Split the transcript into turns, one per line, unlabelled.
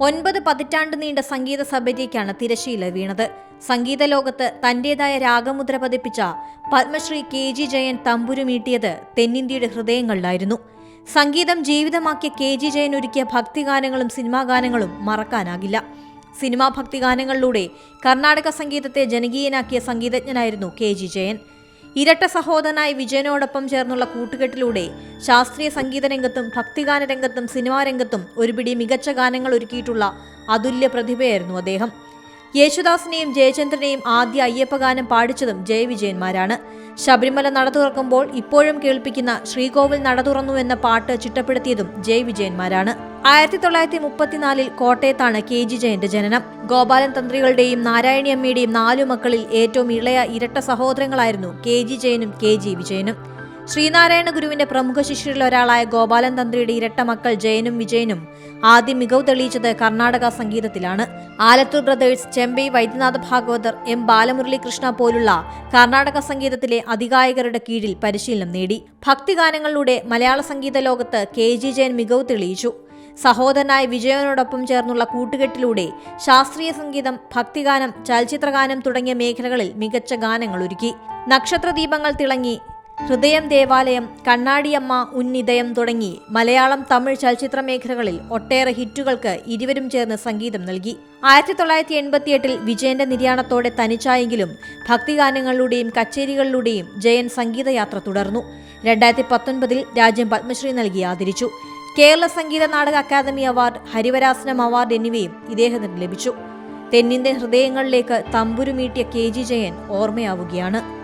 ഒൻപത് പതിറ്റാണ്ട് നീണ്ട സംഗീത സഭയിലേക്കാണ് തിരശീല വീണത്. സംഗീത ലോകത്ത് തന്റേതായ രാഗമുദ്ര പതിപ്പിച്ച പത്മശ്രീ കെ ജി ജയൻ തമ്പുരുമീട്ടിയത് തെന്നിന്ത്യയുടെ ഹൃദയങ്ങളിലായിരുന്നു. സംഗീതം ജീവിതമാക്കിയ കെ ജി ജയൻ ഒരുക്കിയ ഭക്തിഗാനങ്ങളും സിനിമാഗാനങ്ങളും മറക്കാനാകില്ല. സിനിമാ ഭക്തിഗാനങ്ങളിലൂടെ കർണാടക സംഗീതത്തെ ജനകീയനാക്കിയ സംഗീതജ്ഞനായിരുന്നു കെ ജി ജയൻ. ഇരട്ട സഹോദരനായ വിജയനോടൊപ്പം ചേർന്നുള്ള കൂട്ടുകെട്ടിലൂടെ ശാസ്ത്രീയ സംഗീത രംഗത്തും ഭക്തിഗാന രംഗത്തും സിനിമാ രംഗത്തും ഒരുപിടി മികച്ച ഗാനങ്ങൾ ഒരുക്കിയിട്ടുള്ള അതുല്യ പ്രതിഭയായിരുന്നു അദ്ദേഹം. യേശുദാസിനെയും ജയചന്ദ്രനെയും ആദ്യ അയ്യപ്പഗാനം പാടിച്ചതും ജയവിജയന്മാരാണ്. ശബരിമല നട തുറക്കുമ്പോൾ ഇപ്പോഴും കേൾപ്പിക്കുന്ന ശ്രീകോവിൽ നട തുറന്നു എന്ന പാട്ട് ചിട്ടപ്പെടുത്തിയതും ജയവിജയന്മാരാണ്. ആയിരത്തി തൊള്ളായിരത്തി മുപ്പത്തിനാലിൽ കോട്ടയത്താണ് കെ ജി ജയന്റെ ജനനം. ഗോപാലൻ തന്ത്രികളുടെയും നാരായണിയമ്മയുടെയും നാലു മക്കളിൽ ഏറ്റവും ഇളയ ഇരട്ട സഹോദരങ്ങളായിരുന്നു കെ ജി ജയനും കെ ജി വിജയനും. ശ്രീനാരായണ ഗുരുവിന്റെ പ്രമുഖ ശിഷ്യരിൽ ഒരാളായ ഗോപാലൻ തന്ത്രിയുടെ ഇരട്ട മക്കൾ ജയനും വിജയനും ആദ്യം മികവ് തെളിയിച്ചത് കർണാടക സംഗീതത്തിലാണ്. ആലത്തൂർ ബ്രദേഴ്സ് ചെമ്പൈ വൈദ്യനാഥ ഭാഗവതർ എം ബാലമുരളികൃഷ്ണ പോലുള്ള കർണാടക സംഗീതത്തിലെ അധികായകരുടെ കീഴിൽ പരിശീലനം നേടി. ഭക്തിഗാനങ്ങളിലൂടെ മലയാള സംഗീത ലോകത്ത് കെ ജി ജയൻ മികവ് തെളിയിച്ചു. സഹോദരനായ വിജയനോടൊപ്പം ചേർന്നുള്ള കൂട്ടുകെട്ടിലൂടെ ശാസ്ത്രീയ സംഗീതം ഭക്തിഗാനം ചലച്ചിത്രഗാനം തുടങ്ങിയ മേഖലകളിൽ മികച്ച ഗാനങ്ങൾ ഒരുക്കി. നക്ഷത്രദീപങ്ങൾ തിളങ്ങി ഹൃദയം ദേവാലയം കണ്ണാടിയമ്മ ഉന്നിതയം തുടങ്ങി മലയാളം തമിഴ് ചലച്ചിത്ര മേഖലകളിൽ ഒട്ടേറെ ഹിറ്റുകൾക്ക് ഇരുവരും ചേർന്ന് സംഗീതം നൽകി. ആയിരത്തി തൊള്ളായിരത്തി എൺപത്തിയെട്ടിൽ വിജയന്റെ നിര്യാണത്തോടെ തനിച്ചായെങ്കിലും ഭക്തിഗാനങ്ങളിലൂടെയും കച്ചേരികളിലൂടെയും ജയൻ സംഗീതയാത്ര തുടർന്നു. രണ്ടായിരത്തി പത്തൊൻപതിൽ രാജ്യം പത്മശ്രീ നൽകി ആദരിച്ചു. Kerala Sangeetha Nataka academy award Harivarasanam award എന്നിവയും ഇദ്ദേഹത്തിന് ലഭിച്ചു. തെന്നിന്റെ ഹൃദയങ്ങളിലേക്ക് തമ്പുരുമീട്ടിയ കെ ജി ജയൻ ഓർമ്മയാവുകയാണ്.